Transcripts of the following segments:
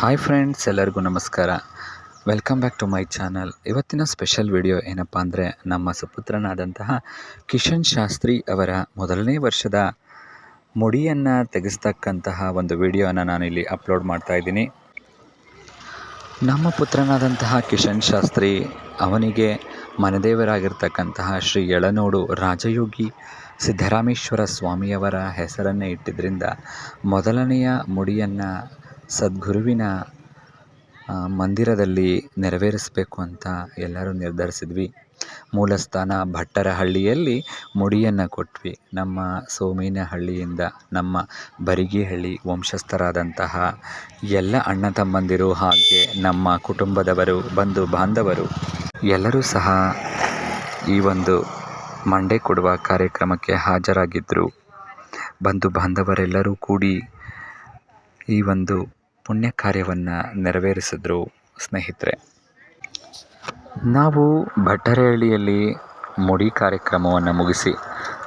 Hi friends ಎಲ್ಲರಿಗೂ ನಮಸ್ಕಾರ. Welcome back to my channel ಇವತ್ತಿನ ಸ್ಪೆಷಲ್ ವಿಡಿಯೋ ಏನಪ್ಪ ಅಂದರೆ ನಮ್ಮ ಸುಪುತ್ರನಾದಂತಹ ಕಿಶನ್ ಶಾಸ್ತ್ರಿ ಅವರ ಮೊದಲನೇ ವರ್ಷದ ಮುಡಿಯನ್ನು ತೆಗೆಸ್ತಕ್ಕಂತಹ ಒಂದು ವಿಡಿಯೋನ ನಾನಿಲ್ಲಿ ಅಪ್ಲೋಡ್ ಮಾಡ್ತಾ ಇದ್ದೀನಿ. ನಮ್ಮ ಪುತ್ರನಾದಂತಹ ಕಿಶನ್ ಶಾಸ್ತ್ರಿ ಅವನಿಗೆ ಮನದೇವರಾಗಿರ್ತಕ್ಕಂತಹ ಶ್ರೀ ಎಳನೋಡು ರಾಜಯೋಗಿ ಸಿದ್ದರಾಮೇಶ್ವರ ಸ್ವಾಮಿಯವರ ಹೆಸರನ್ನೇ ಇಟ್ಟಿದ್ದರಿಂದ ಮೊದಲನೆಯ ಮುಡಿಯನ್ನು ಸದ್ಗುರುವಿನ ಮಂದಿರದಲ್ಲಿ ನೆರವೇರಿಸಬೇಕು ಅಂತ ಎಲ್ಲರೂ ನಿರ್ಧರಿಸಿದ್ವಿ. ಮೂಲಸ್ಥಾನ ಭಟ್ಟರಹಳ್ಳಿಯಲ್ಲಿ ಮುಡಿಯನ್ನು ಕೊಟ್ವಿ. ನಮ್ಮ ಸೋಮೇನಹಳ್ಳಿಯಿಂದ ನಮ್ಮ ಬರಿಗಿಹಳ್ಳಿ ವಂಶಸ್ಥರಾದಂತಹ ಎಲ್ಲ ಅಣ್ಣ ತಮ್ಮಂದಿರು ಹಾಗೆ ನಮ್ಮ ಕುಟುಂಬದವರು, ಬಂಧು ಬಾಂಧವರು ಎಲ್ಲರೂ ಸಹ ಈ ಒಂದು ಮಂಡೆ ಕೊಡುವ ಕಾರ್ಯಕ್ರಮಕ್ಕೆ ಹಾಜರಾಗಿದ್ದರು ಬಂಧು ಬಾಂಧವರೆಲ್ಲರೂ ಕೂಡಿ ಈ ಒಂದು ಪುಣ್ಯ ಕಾರ್ಯವನ್ನು ನೆರವೇರಿಸಿದ್ರು ಸ್ನೇಹಿತರೆ. ನಾವು ಭಟ್ಟರಹಳ್ಳಿಯಲ್ಲಿ ಮುಡಿ ಕಾರ್ಯಕ್ರಮವನ್ನು ಮುಗಿಸಿ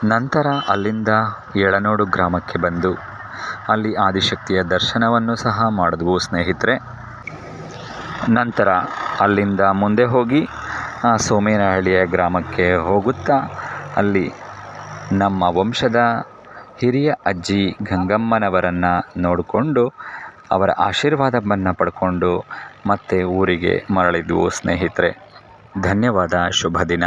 ನಂತರ ಅಲ್ಲಿಂದ ಎಳನೋಡು ಗ್ರಾಮಕ್ಕೆ ಬಂದು ಅಲ್ಲಿ ಆದಿಶಕ್ತಿಯ ದರ್ಶನವನ್ನು ಸಹ ಮಾಡಿದ್ವು ಸ್ನೇಹಿತರೆ. ನಂತರ ಅಲ್ಲಿಂದ ಮುಂದೆ ಹೋಗಿ ಸೋಮೇನಹಳ್ಳಿಯ ಗ್ರಾಮಕ್ಕೆ ಹೋಗುತ್ತಾ ಅಲ್ಲಿ ನಮ್ಮ ವಂಶದ ಹಿರಿಯ ಅಜ್ಜಿ ಗಂಗಮ್ಮನವರನ್ನು ನೋಡಿಕೊಂಡು ಅವರ ಆಶೀರ್ವಾದವನ್ನು ಪಡ್ಕೊಂಡು ಮತ್ತೆ ಊರಿಗೆ ಮರಳಿದ್ವು ಸ್ನೇಹಿತರೆ. ಧನ್ಯವಾದ ಶುಭ ದಿನ.